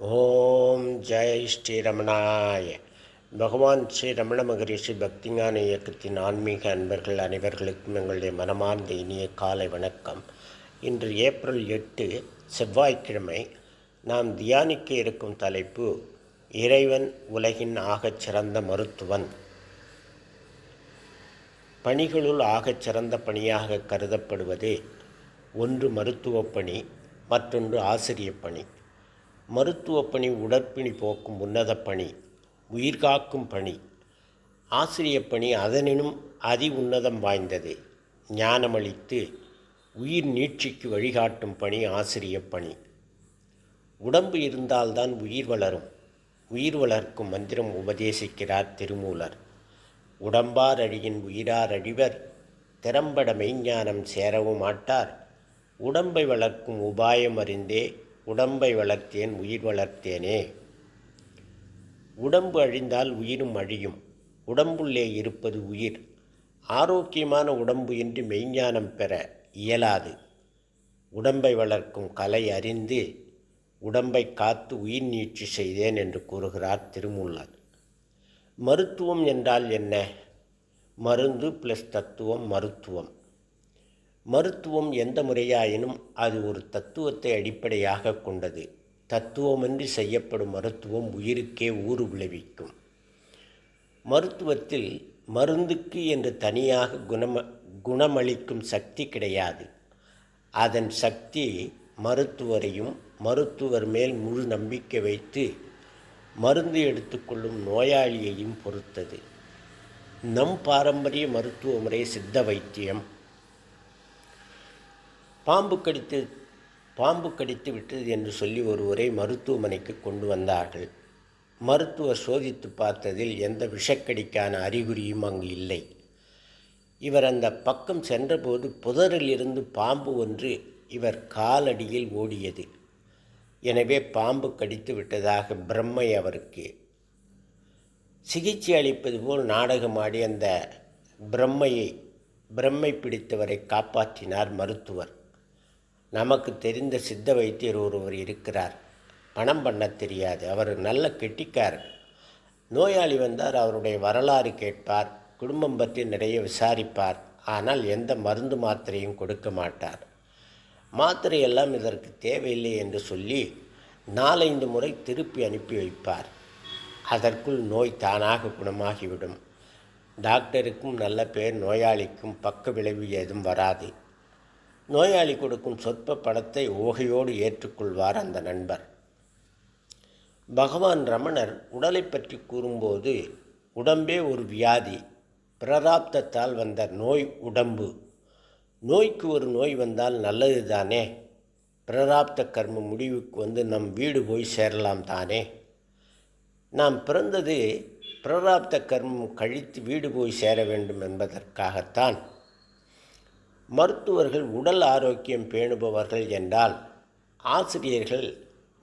ஓம் ஜெய் ஸ்ரீரமணாய. பகவான் ஸ்ரீ ரமண மகரிஷி பக்திஞான இயக்கத்தின் ஆன்மீக அன்பர்கள் அனைவர்களுக்கும் எங்களுடைய மனமார்ந்த இனிய காலை வணக்கம். இன்று ஏப்ரல் எட்டு செவ்வாய்க்கிழமை நாம் தியானிக்க இருக்கும் தலைப்பு இறைவன் உலகின் ஆகச் சிறந்த மருத்துவன். பணிகளுள் ஆகச் சிறந்த பணியாக கருதப்படுவது ஒன்று மருத்துவப் பணி மற்றொன்று ஆசிரிய பணி. மருத்துவப் பணி உடற்பிணி போக்கும் உன்னத பணி உயிர்காக்கும் பணி. ஆசிரியப்பணி அதனினும் அதி உன்னதம் வாய்ந்தது. ஞானமளித்து உயிர் நீட்சிக்கு வழிகாட்டும் பணி ஆசிரியப் பணி. உடம்பு இருந்தால்தான் உயிர் வளரும். உயிர் வளர்க்கும் மந்திரம் உபதேசிக்கிறார் திருமூலர். உடம்பார் அழியின் உயிரார் அழிவர். திறம்பட மெய்ஞானம் சேரவும் மாட்டார் உடம்பை வளர்க்கும் உபாயம் அறிந்தே உடம்பை வளர்த்தேன் உயிர் வளர்த்தேனே. உடம்பு அழிந்தால் உயிரும் அழியும். உடம்புள்ளே இருப்பது உயிர். ஆரோக்கியமான உடம்பு என்று மெய்ஞானம் பெற இயலாது. உடம்பை வளர்க்கும் கலை அறிந்து உடம்பை காத்து உயிர் நீட்சி செய்தேன் என்று கூறுகிறார் திருமூலர் மருத்துவம் என்றால் என்ன? மருந்து ப்ளஸ் தத்துவம் மருத்துவம். மருத்துவம் எந்த முறையாயினும் அது ஒரு தத்துவத்தை அடிப்படையாக கொண்டது. தத்துவமின்றி செய்யப்படும் மருத்துவம் உயிருக்கே ஊறு விளைவிக்கும். மருத்துவத்தில் மருந்துக்கு என்று தனியாக குணம குணமளிக்கும் சக்தி கிடையாது. அதன் சக்தி மருத்துவரையும் மருத்துவர் மேல் முழு நம்பிக்கை வைத்து மருந்து எடுத்துக்கொள்ளும் நோயாளியையும் பொறுத்தது. நம் பாரம்பரிய மருத்துவ முறை சித்த வைத்தியம். பாம்பு கடித்து பாம்பு கடித்து விட்டது என்று சொல்லி ஒருவரை மருத்துவமனைக்கு கொண்டு வந்தார்கள். மருத்துவர் சோதித்து பார்த்ததில் எந்த விஷக்கடிக்கான அறிகுறியும் அங்கு இல்லை. இவர் அந்த பக்கம் சென்றபோது புதரில் இருந்து பாம்பு ஒன்று இவர் காலடியில் ஓடியது. எனவே பாம்பு கடித்து விட்டதாக பிரம்மை அவருக்கு சிகிச்சை அளிப்பது போல் நாடகமாடி அந்த பிரம்மையை பிரம்மை பிடித்தவரை காப்பாற்றினார் மருத்துவர். நமக்கு தெரிந்த சித்த வைத்தியர் ஒருவர் இருக்கிறார். பணம் பண்ண தெரியாது. அவர் நல்ல கெட்டிக்காரர். நோயாளி வந்தார் அவருடைய வரலாறு கேட்பார் குடும்பம் பற்றி நிறைய விசாரிப்பார் ஆனால் எந்த மருந்து மாத்திரையும் கொடுக்க மாட்டார். மாத்திரையெல்லாம் இதற்கு தேவையில்லை என்று சொல்லி நாலைந்து முறை திருப்பி அனுப்பி வைப்பார். அதற்குள் நோய் தானாக குணமாகிவிடும். டாக்டருக்கும் நல்ல பேர் நோயாளிக்கும் பக்க விளைவு ஏதும் வராது. நோயாளி கொடுக்கும் சொற்ப படத்தை ஓகையோடு ஏற்றுக்கொள்வார் அந்த நண்பர். பகவான் ரமணர் உடலை பற்றி கூறும்போது உடம்பே ஒரு வியாதி பிரராப்தத்தால் வந்த நோய் உடம்பு. நோய்க்கு ஒரு நோய் வந்தால் நல்லது தானே? பிரராப்த கர்ம முடிவுக்கு வந்து நம் வீடு போய் சேரலாம் தானே? நாம் பிறந்தது பிரராப்த கர்மம் கழித்து வீடு போய் சேர வேண்டும் என்பதற்காகத்தான். மருத்துவர்கள் உடல் ஆரோக்கியம் பேணுபவர்கள் என்றால் ஆசிரியர்கள்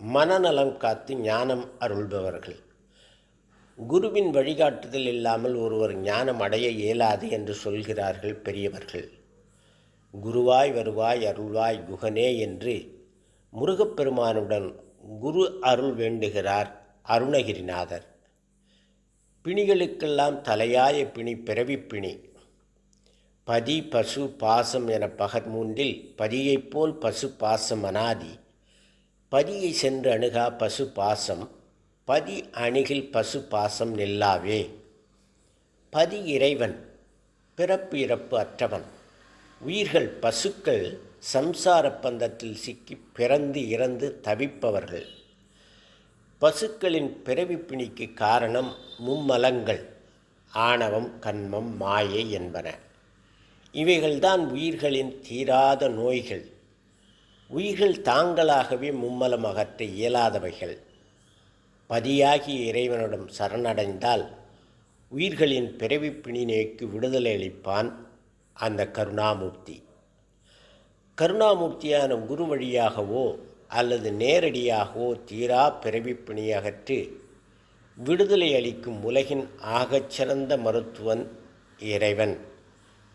மனநலம் காத்து ஞானம் அருள்பவர்கள். குருவின் வழிகாட்டுதல் இல்லாமல் ஒருவர் ஞானம் அடைய இயலாது என்று சொல்கிறார்கள் பெரியவர்கள். குருவாய் வருவாய் அருள்வாய் குகனே என்று முருகப்பெருமானுடன் குரு அருள் வேண்டுகிறார் அருணகிரிநாதர். பிணிகளுக்கெல்லாம் தலையாய பிணி பிறவிப்பிணி பதி பசு பாசம் என பகர் மூன்றில் பதியைப் போல் பசு பாசம் அனாதி. பதியை சென்று அணுகா பசு பாசம் பதி அணுகில் பசு பாசம் நில்லாவே. பதி இறைவன் பிறப்பு இறப்பு அற்றவன். உயிர்கள் பசுக்கள் சம்சார பந்தத்தில் சிக்கி பிறந்து இறந்து தவிப்பவர்கள். பசுக்களின் பிறவி பிணிக்கு காரணம் மும்மலங்கள் ஆணவம் கண்மம் மாயை என்பன. இவைகள்தான் உயிர்களின் தீராத நோய்கள். உயிர்கள் தாங்களாகவே மும்மலம் அகற்ற இயலாதவைகள். பதியாகிய இறைவனிடம் சரணடைந்தால் உயிர்களின் பிறவிப்பிணி நேக்கு விடுதலை அளிப்பான் அந்த கருணாமூர்த்தி. கருணாமூர்த்தியான குரு வழியாகவோ அல்லது நேரடியாகவோ தீரா பிறவிப்பிணி பிணியகற்று விடுதலை அளிக்கும் உலகின் ஆகச்சிறந்த மருத்துவன் இறைவன்.